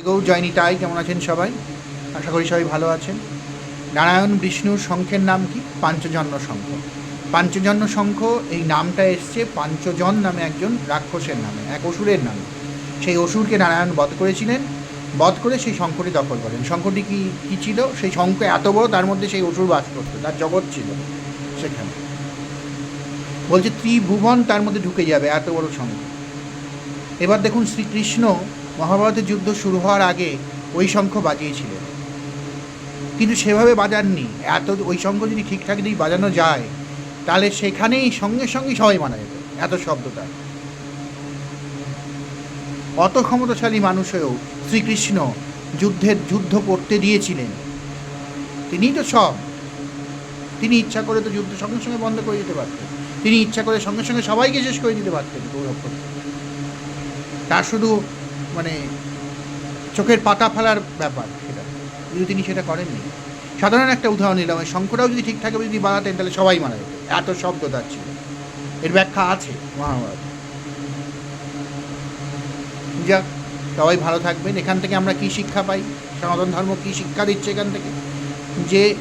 গৌ জয়নি তাই, কেমন আছেন সবাই? আশা করি সবাই ভালো আছেন। নারায়ণ বিষ্ণুর শঙ্খের নাম কি? পাঞ্চজন্য শঙ্খ। পাঞ্চজন্য শঙ্খ, এই নামটা এসছে পাঞ্চজন নামে একজন রাক্ষসের নামে, এক অসুরের নামে। সেই অসুরকে নারায়ণ বধ করেছিলেন। বধ করে সেই শঙ্খটি দখল করেন। শঙ্খটি কি, কী ছিল? সেই শঙ্খ এত বড়, তার মধ্যে সেই অসুর বাস করতো, তার জগৎ ছিল সেখানে। বলছে, ত্রিভুবন তার মধ্যে ঢুকে যাবে, এত বড় শঙ্খ। এবার দেখুন শ্রীকৃষ্ণ মহাভারতের যুদ্ধ শুরু হওয়ার আগে ওই শঙ্খ বাজিয়েছিলেন কিন্তু সেভাবে বাজাননি। এত ওই শঙ্খ যদি ঠিকঠাক যদি বাজানো যায়, তাহলে সেখানেই সঙ্গে সঙ্গে সবাই মানা যেত, এত শব্দটা। অত ক্ষমতাশালী মানুষ হয়েও শ্রীকৃষ্ণ যুদ্ধের যুদ্ধ করতে দিয়েছিলেন। তিনিই তো সব। তিনি ইচ্ছা করে তো যুদ্ধ সঙ্গে সঙ্গে বন্ধ করে দিতে পারতেন। তিনি ইচ্ছা করে সঙ্গে সঙ্গে সবাইকে শেষ করে দিতে পারতেন গৌরব তার শুধু মানে চোখের পাতা ফেলার ব্যাপার সেটা। কিন্তু তিনি সেটা করেননি। সাধারণ একটা উদাহরণ নিলাম শঙ্করাও যদি ঠিকঠাকভাবে যদি বাড়াতেন তাহলে সবাই মারা যেত। এত শব্দ তার ছিল। এর ব্যাখ্যা আছে, মহাভারত। যাক, সবাই ভালো থাকবেন। এখান থেকে আমরা কি শিক্ষা পাই? সনাতন ধর্ম কি শিক্ষা দিচ্ছে এখান থেকে? যে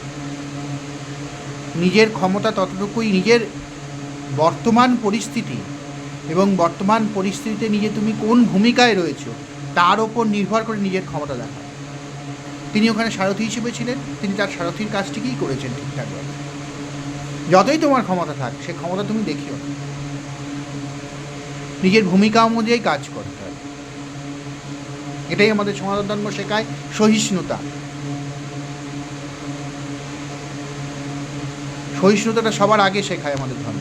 নিজের ক্ষমতা ততটুকুই নিজের বর্তমান পরিস্থিতি এবং বর্তমান পরিস্থিতিতে নিজে তুমি কোন ভূমিকায় রয়েছো তার ওপর নির্ভর করে নিজের ক্ষমতা দেখা। তিনি ওখানে সারথি হিসেবে ছিলেন, তিনি তার সারথির কাজটিকেই করেছেন ঠিকঠাকভাবে যতই তোমার ক্ষমতা থাক, সে ক্ষমতা তুমি দেখিও। নিজের ভূমিকা অনুযায়ী কাজ করতে হয়। এটাই আমাদের সনাতন ধর্ম শেখায়, সহিষ্ণুতা। সহিষ্ণুতাটা সবার আগে শেখায় আমাদের ধর্ম।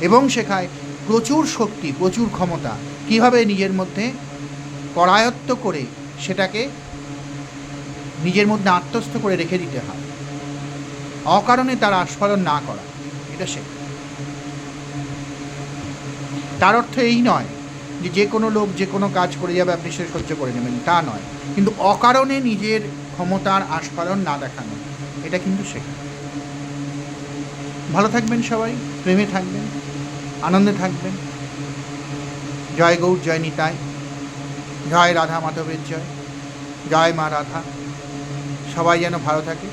এবং শেখায় প্রচুর শক্তি, প্রচুর ক্ষমতা। কীভাবে নিজের মধ্যে করায়ত্ত করে সেটাকে নিজের মধ্যে আত্মস্থ করে রেখে দিতে হয়। অকারণে তার আস্ফালন না করা, এটা শেখা তার অর্থ এই নয় যে যে কোনো লোক যে কোনো কাজ করে যাবে, আপনি সে সহ্য করে নেবেন, তা নয়। কিন্তু অকারণে নিজের ক্ষমতার আস্ফালন না দেখানো, এটা কিন্তু শেখা ভালো থাকবেন সবাই, প্রেমে থাকবেন, আনন্দে থাকবেন। জয় গৌর জয় নিতাই। জয় রাধা মাধবের জয় জয় মা রাধা সবাই যেন ভালো থাকে।